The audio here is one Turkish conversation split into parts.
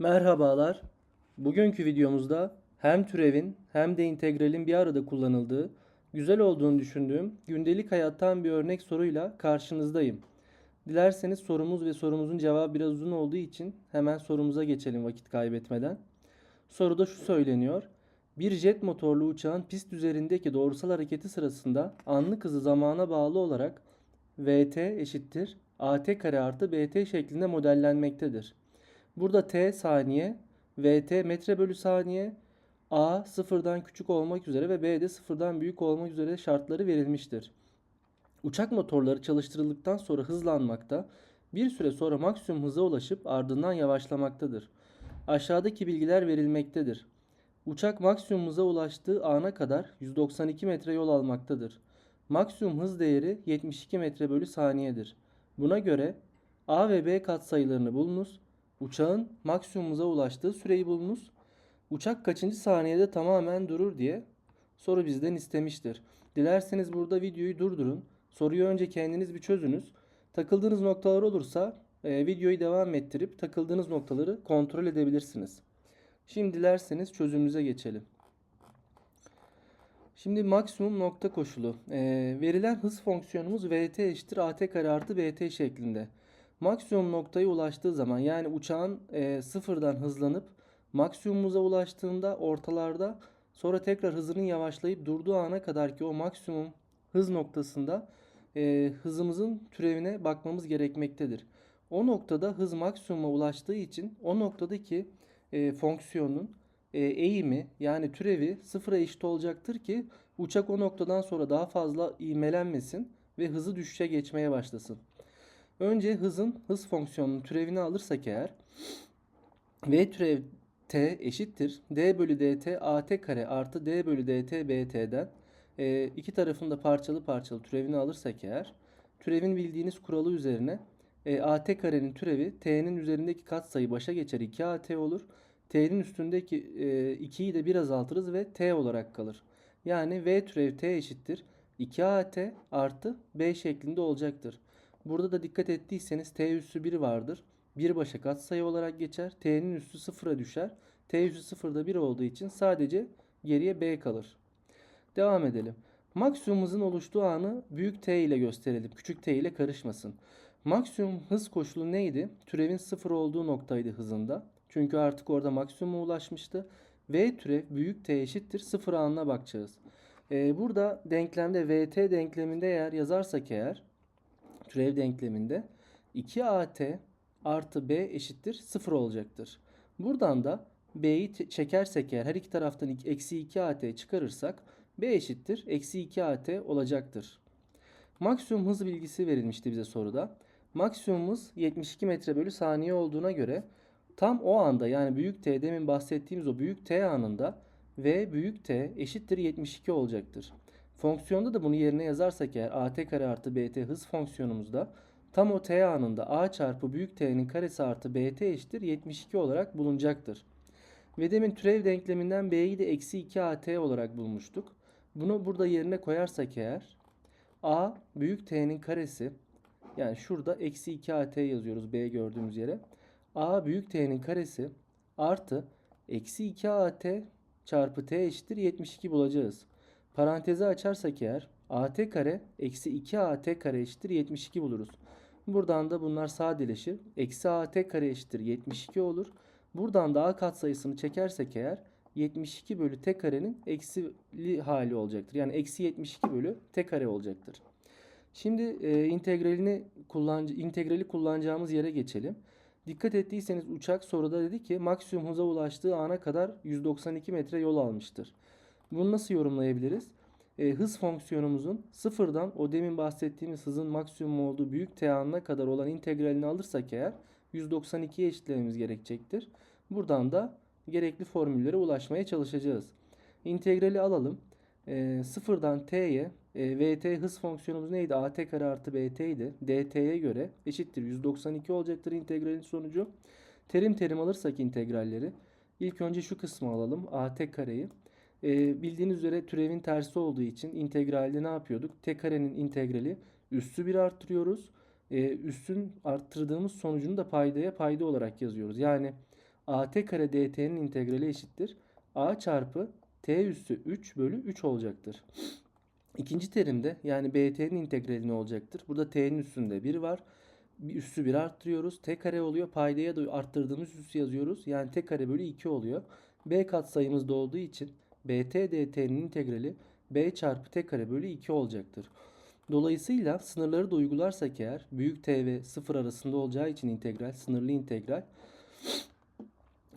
Merhabalar. Bugünkü videomuzda hem türevin hem de integralin bir arada kullanıldığı, güzel olduğunu düşündüğüm gündelik hayattan bir örnek soruyla karşınızdayım. Dilerseniz sorumuz ve sorumuzun cevabı biraz uzun olduğu için hemen sorumuza geçelim vakit kaybetmeden. Soruda şu söyleniyor. Bir jet motorlu uçağın pist üzerindeki doğrusal hareketi sırasında anlık hızı zamana bağlı olarak vt eşittir at kare artı bt şeklinde modellenmektedir. Burada t saniye, vt metre bölü saniye, a sıfırdan küçük olmak üzere ve b de sıfırdan büyük olmak üzere şartları verilmiştir. Uçak motorları çalıştırıldıktan sonra hızlanmakta, bir süre sonra maksimum hıza ulaşıp ardından yavaşlamaktadır. Aşağıdaki bilgiler verilmektedir. Uçak maksimum hıza ulaştığı ana kadar 192 metre yol almaktadır. Maksimum hız değeri 72 metre bölü saniyedir. Buna göre A ve B katsayılarını bulunuz. Uçağın maksimum hıza ulaştığı süreyi bulunuz. Uçak kaçıncı saniyede tamamen durur diye soru bizden istemiştir. Dilerseniz burada videoyu durdurun. Soruyu önce kendiniz bir çözünüz. Takıldığınız noktalar olursa e, videoyu devam ettirip takıldığınız noktaları kontrol edebilirsiniz. Şimdi dilerseniz çözümümüze geçelim. Şimdi maksimum nokta koşulu. E, verilen hız fonksiyonumuz vt eşittir at kare artı bt şeklinde. Maksimum noktaya ulaştığı zaman yani uçağın e, sıfırdan hızlanıp maksimum hıza ulaştığında ortalarda sonra tekrar hızının yavaşlayıp durduğu ana kadar ki o maksimum hız noktasında e, hızımızın türevine bakmamız gerekmektedir. O noktada hız maksimuma ulaştığı için o noktadaki e, fonksiyonun e, eğimi yani türevi sıfıra eşit olacaktır ki uçak o noktadan sonra daha fazla ivmelenmesin ve hızı düşüşe geçmeye başlasın. Önce hızın hız fonksiyonunun türevini alırsak eğer v türev t eşittir d bölü dt at kare artı d bölü dt bt'den e, iki tarafında parçalı parçalı türevini alırsak eğer türevin bildiğiniz kuralı üzerine e, at karenin türevi t'nin üzerindeki katsayı başa geçer 2at olur. T'nin üstündeki e, 2'yi de bir azaltırız ve t olarak kalır. Yani v türev t eşittir 2at artı b şeklinde olacaktır. Burada da dikkat ettiyseniz t üssü 1 vardır. Bir başa katsayı olarak geçer. T'nin üssü 0'a düşer. T üssü 0'da 1 olduğu için sadece geriye b kalır. Devam edelim. Maksimum hızın oluştuğu anı büyük T ile gösterelim. Küçük T ile karışmasın. Maksimum hız koşulu neydi? Türevin 0 olduğu noktaydı hızında. Çünkü artık orada maksimuma ulaşmıştı. V türev büyük T eşittir 0 anına bakacağız. Ee, burada denklemde VT denkleminde eğer yazarsak eğer türev denkleminde 2AT artı B eşittir 0 olacaktır. Buradan da B'yi çekersek eğer her iki taraftan eksi 2AT çıkarırsak B eşittir eksi 2AT olacaktır. Maksimum hız bilgisi verilmişti bize soruda. Maksimum hız 72 metre bölü saniye olduğuna göre tam o anda yani büyük T demin bahsettiğimiz o büyük T anında V büyük T eşittir 72 olacaktır. Fonksiyonda da bunu yerine yazarsak eğer at kare artı bt hız fonksiyonumuzda tam o t anında a çarpı büyük t'nin karesi artı bt eşittir 72 olarak bulunacaktır. Ve demin türev denkleminden b'yi de eksi 2 at olarak bulmuştuk. Bunu burada yerine koyarsak eğer a büyük t'nin karesi yani şurada eksi 2 at yazıyoruz b gördüğümüz yere. a büyük t'nin karesi artı eksi 2 at çarpı t eşittir 72 bulacağız. Parantezi açarsak eğer at kare eksi 2 at kare eşittir 72 buluruz. Buradan da bunlar sadeleşir. Eksi at kare eşittir 72 olur. Buradan da a katsayısını çekersek eğer 72 bölü t karenin eksili hali olacaktır. Yani eksi 72 bölü t kare olacaktır. Şimdi e, integralini kullan integrali kullanacağımız yere geçelim. Dikkat ettiyseniz uçak soruda dedi ki maksimum hıza ulaştığı ana kadar 192 metre yol almıştır. Bunu nasıl yorumlayabiliriz? E, hız fonksiyonumuzun sıfırdan o demin bahsettiğimiz hızın maksimum olduğu büyük t anına kadar olan integralini alırsak eğer 192'ye eşitlememiz gerekecektir. Buradan da gerekli formüllere ulaşmaya çalışacağız. İntegrali alalım. E, sıfırdan t'ye e, vt hız fonksiyonumuz neydi? at kare artı bt idi. dt'ye göre eşittir 192 olacaktır integralin sonucu. Terim terim alırsak integralleri ilk önce şu kısmı alalım. at kareyi. E, bildiğiniz üzere türevin tersi olduğu için integralde ne yapıyorduk? T karenin integrali üssü bir arttırıyoruz. E, üssün arttırdığımız sonucunu da paydaya payda olarak yazıyoruz. Yani at kare dt'nin integrali eşittir. a çarpı t üssü 3 bölü 3 olacaktır. İkinci terimde yani bt'nin integrali ne olacaktır? Burada t'nin üstünde 1 var. Bir üssü 1 arttırıyoruz. t kare oluyor. Paydaya da arttırdığımız üssü yazıyoruz. Yani t kare bölü 2 oluyor. b katsayımızda olduğu için bt dt'nin integrali b çarpı t kare bölü 2 olacaktır. Dolayısıyla sınırları da uygularsak eğer büyük t ve 0 arasında olacağı için integral sınırlı integral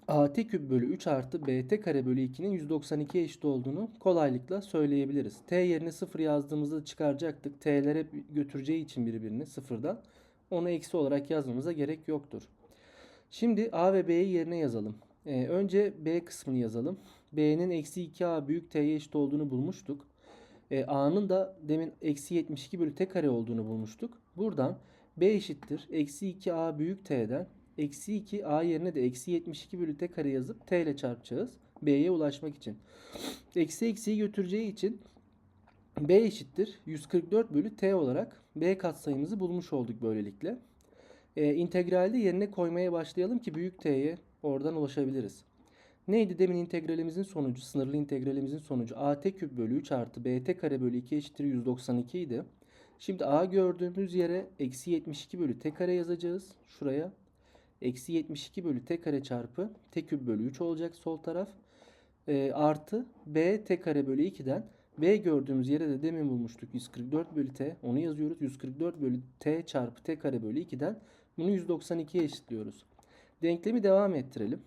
at küp bölü 3 artı bt kare bölü 2'nin 192'ye eşit olduğunu kolaylıkla söyleyebiliriz. t yerine 0 yazdığımızda çıkaracaktık. t'ler hep götüreceği için birbirini sıfırdan. Onu eksi olarak yazmamıza gerek yoktur. Şimdi a ve b'yi yerine yazalım. Ee, önce b kısmını yazalım. b'nin eksi 2a büyük t'ye eşit olduğunu bulmuştuk. Ee, a'nın da demin eksi 72 bölü t kare olduğunu bulmuştuk. Buradan b eşittir. Eksi 2a büyük t'den eksi 2 a yerine de eksi 72 bölü t kare yazıp t ile çarpacağız. b'ye ulaşmak için. Eksi eksiyi götüreceği için b eşittir 144 bölü t olarak b katsayımızı bulmuş olduk böylelikle. E, integralde yerine koymaya başlayalım ki büyük t'ye oradan ulaşabiliriz. Neydi demin integralimizin sonucu, sınırlı integralimizin sonucu at küp bölü 3 artı bt kare bölü 2 eşittir 192 idi. Şimdi a gördüğümüz yere eksi 72 bölü t kare yazacağız. Şuraya eksi 72 bölü t kare çarpı t küp bölü 3 olacak sol taraf. E, artı b t kare bölü 2'den b gördüğümüz yere de demin bulmuştuk 144 bölü t onu yazıyoruz. 144 bölü t çarpı t kare bölü 2'den bunu 192'ye eşitliyoruz. Denklemi devam ettirelim.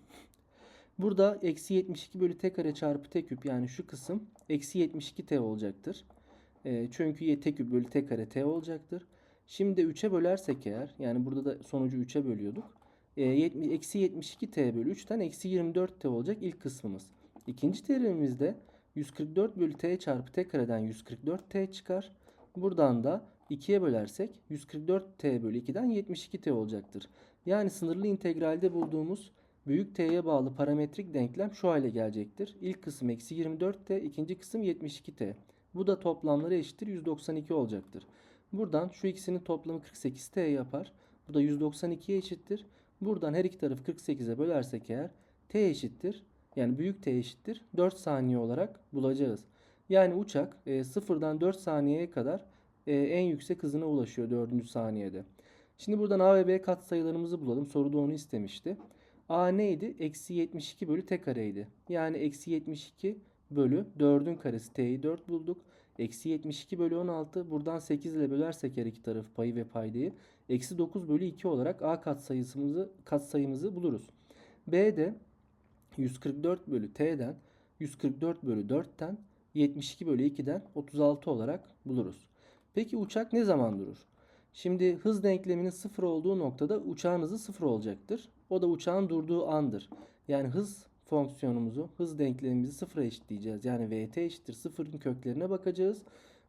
Burada eksi 72 bölü t kare çarpı t küp yani şu kısım eksi 72 t olacaktır. E, çünkü t küp bölü t kare t olacaktır. Şimdi 3'e bölersek eğer yani burada da sonucu 3'e bölüyorduk. E, eksi 72 t bölü 3'ten eksi 24 t olacak ilk kısmımız. İkinci terimimizde 144 bölü t çarpı t kareden 144 t çıkar. Buradan da 2'ye bölersek 144 t bölü 2'den 72 t olacaktır. Yani sınırlı integralde bulduğumuz büyük t'ye bağlı parametrik denklem şu hale gelecektir. İlk kısım eksi 24 t, ikinci kısım 72 t. Bu da toplamları eşittir 192 olacaktır. Buradan şu ikisinin toplamı 48 t yapar. Bu da 192'ye eşittir. Buradan her iki tarafı 48'e bölersek eğer t eşittir. Yani büyük t eşittir 4 saniye olarak bulacağız. Yani uçak e, sıfırdan 4 saniyeye kadar e, en yüksek hızına ulaşıyor 4. saniyede. Şimdi buradan a ve b katsayılarımızı bulalım. Soruda onu istemişti. a neydi? Eksi 72 bölü t kareydi. Yani eksi 72 bölü 4'ün karesi t'yi 4 bulduk. Eksi 72 bölü 16 buradan 8 ile bölersek her iki tarafı payı ve paydayı. Eksi 9 bölü 2 olarak a katsayımızı, katsayımızı buluruz. b de 144 bölü t'den 144 bölü 4'ten 72 bölü 2'den 36 olarak buluruz. Peki uçak ne zaman durur? Şimdi hız denkleminin sıfır olduğu noktada uçağın hızı sıfır olacaktır. O da uçağın durduğu andır. Yani hız fonksiyonumuzu, hız denklemimizi sıfıra eşitleyeceğiz. Yani vt eşittir sıfırın köklerine bakacağız.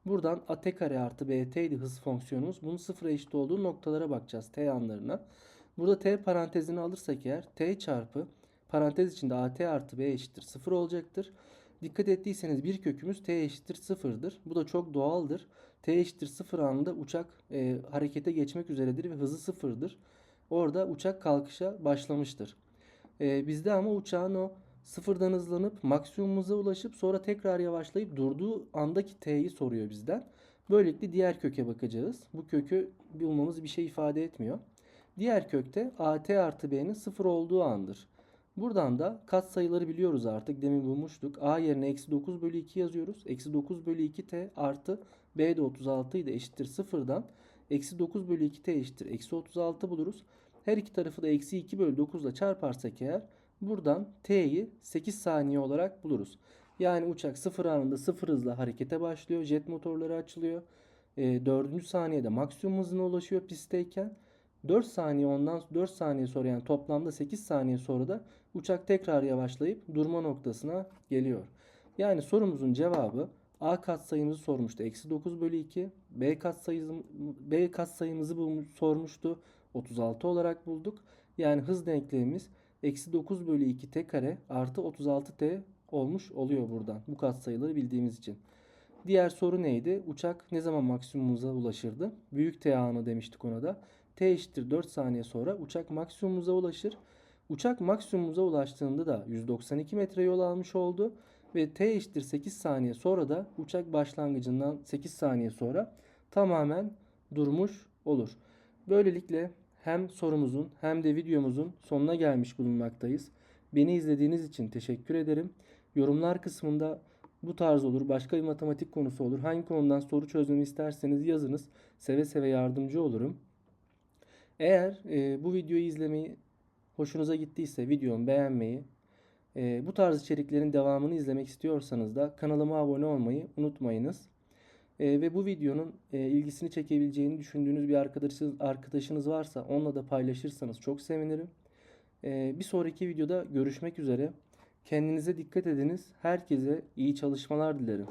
Buradan at kare artı bt idi hız fonksiyonumuz. Bunun sıfıra eşit olduğu noktalara bakacağız t anlarına. Burada t parantezini alırsak eğer t çarpı parantez içinde at artı b eşittir 0 olacaktır. Dikkat ettiyseniz bir kökümüz t eşittir 0'dır. Bu da çok doğaldır. t eşittir 0 anında uçak e, harekete geçmek üzeredir ve hızı 0'dır. Orada uçak kalkışa başlamıştır. E, bizde ama uçağın o sıfırdan hızlanıp maksimumumuza ulaşıp sonra tekrar yavaşlayıp durduğu andaki t'yi soruyor bizden. Böylelikle diğer köke bakacağız. Bu kökü bulmamız bir şey ifade etmiyor. Diğer kökte at artı b'nin 0 olduğu andır. Buradan da kat sayıları biliyoruz artık. Demin bulmuştuk. A yerine eksi 9 bölü 2 yazıyoruz. Eksi 9 bölü 2t artı b de 36 ile eşittir sıfırdan. Eksi 9 bölü 2t eşittir. Eksi 36 buluruz. Her iki tarafı da eksi 2 bölü 9 ile çarparsak eğer buradan t'yi 8 saniye olarak buluruz. Yani uçak sıfır anında sıfır hızla harekete başlıyor. Jet motorları açılıyor. E, 4. saniyede maksimum hızına ulaşıyor pistteyken. 4 saniye ondan 4 saniye sonra yani toplamda 8 saniye sonra da uçak tekrar yavaşlayıp durma noktasına geliyor. Yani sorumuzun cevabı A katsayımızı sormuştu. Eksi 9 bölü 2. B katsayımızı, B katsayımızı bulmuş, sormuştu. 36 olarak bulduk. Yani hız denklemimiz eksi 9 bölü 2 t kare artı 36 t olmuş oluyor buradan. Bu katsayıları bildiğimiz için. Diğer soru neydi? Uçak ne zaman maksimumuza ulaşırdı? Büyük T anı demiştik ona da. T eşittir 4 saniye sonra uçak maksimumuza ulaşır. Uçak maksimumuza ulaştığında da 192 metre yol almış oldu ve t eşittir 8 saniye sonra da uçak başlangıcından 8 saniye sonra tamamen durmuş olur. Böylelikle hem sorumuzun hem de videomuzun sonuna gelmiş bulunmaktayız. Beni izlediğiniz için teşekkür ederim. Yorumlar kısmında bu tarz olur, başka bir matematik konusu olur. Hangi konudan soru çözmemi isterseniz yazınız. Seve seve yardımcı olurum. Eğer e, bu videoyu izlemeyi hoşunuza gittiyse videomu beğenmeyi, e, bu tarz içeriklerin devamını izlemek istiyorsanız da kanalıma abone olmayı unutmayınız. E, ve bu videonun e, ilgisini çekebileceğini düşündüğünüz bir arkadaşınız, arkadaşınız varsa onunla da paylaşırsanız çok sevinirim. E, bir sonraki videoda görüşmek üzere. Kendinize dikkat ediniz. Herkese iyi çalışmalar dilerim.